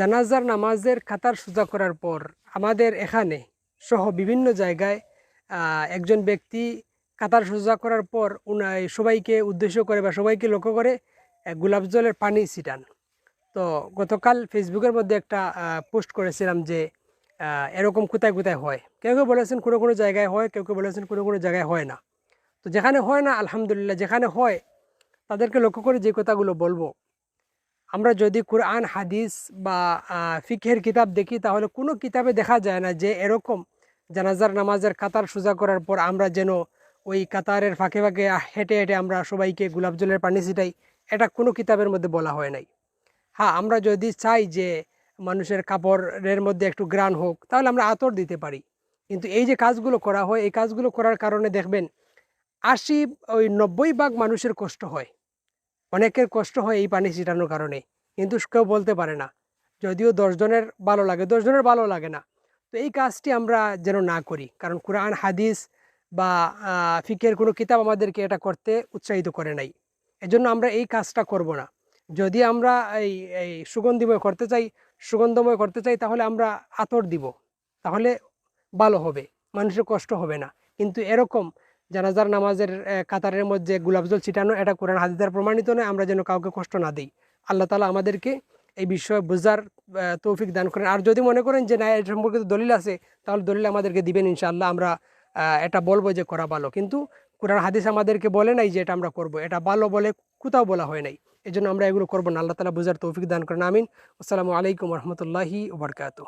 জানাজার নামাজের কাতার সোজা করার পর আমাদের এখানে সহ বিভিন্ন জায়গায় একজন ব্যক্তি কাতার সোজা করার পর সবাইকে উদ্দেশ্য করে বা সবাইকে লক্ষ্য করে গোলাপ জলের পানি ছিটান। তো গতকাল ফেসবুকের মধ্যে একটা পোস্ট করেছিলাম যে এরকম কোথায় কোথায় হয়। কেউ কেউ বলেছেন কোনো কোনো জায়গায় হয়, কেউ কেউ বলেছেন কোনো কোনো জায়গায় হয় না। তো যেখানে হয় না, আলহামদুলিল্লাহ, যেখানে হয়, তাদেরকে লক্ষ্য করে যে কথাগুলো বলব। আমরা যদি কোরআন হাদিস বা আহ, ফিকহের কিতাব দেখি তাহলে কোনো কিতাবে দেখা যায় না যে এরকম জানাজার নামাজের কাতার সোজা করার পর আমরা যেন ওই কাতারের ফাঁকে ফাঁকে হেঁটে হেঁটে আমরা সবাইকে গোলাপ জলের পানি ছিটাই এটা কোনো কিতাবের মধ্যে বলা হয় নাই। হ্যাঁ আমরা যদি চাই যে মানুষের কাপড়ের মধ্যে একটু গ্রান হোক তাহলে আমরা আতর দিতে পারি। কিন্তু এই যে কাজগুলো করা হয় এই কাজগুলো করার কারণে দেখবেন আশি ওই নব্বই ভাগ মানুষের কষ্ট হয়। অনেকের কষ্ট হয় এই পানি ছিটানোর কারণে, কিন্তু কেউ বলতে পারে না। যদিও দশজনের ভালো লাগে, দশজনের ভালো লাগে না। তো এই কাজটি আমরা যেন না করি, কারণ কোরআন, হাদিস বা ফিকের কোনো কিতাব আমাদেরকে এটা করতে উৎসাহিত করে নাই। এজন্য আমরা এই কাজটা করব না। যদি আমরা এই এই সুগন্ধিময় করতে চাই, সুগন্ধময় করতে চাই, তাহলে আমরা আতর দিব। তাহলে ভালো হবে, মানুষের কষ্ট হবে না। কিন্তু এরকম জানাজার নামাজের কাতারের মধ্যে গোলাপজল ছিটানো, এটা কোরআন হাদিদার প্রমাণিত নয়, আমরা যেন কাউকে কষ্ট না দিই। আল্লাহ তালা আমাদেরকে এই বিষয়ে বোঝার তৌফিক দান করেন। আর যদি মনে করেন যে না, এর সম্পর্কিত দলিল আছে, তাহলে দলিল আমাদেরকে দিবেন, ইনশাআল্লাহ আমরা এটা বলব যে করা ভালো। কিন্তু কোরআন হাদিস আমাদেরকে বলে নাই যে এটা আমরা করব, এটা ভালো বলে কোথাও বলা হয় নাই। এই জন্য আমরা এগুলো করব না। আল্লাহ তালা বোঝার তৌফিক দান করেন, আমিন। আসসালামু আলাইকুম রহমতুল্লাহি ওবরকাত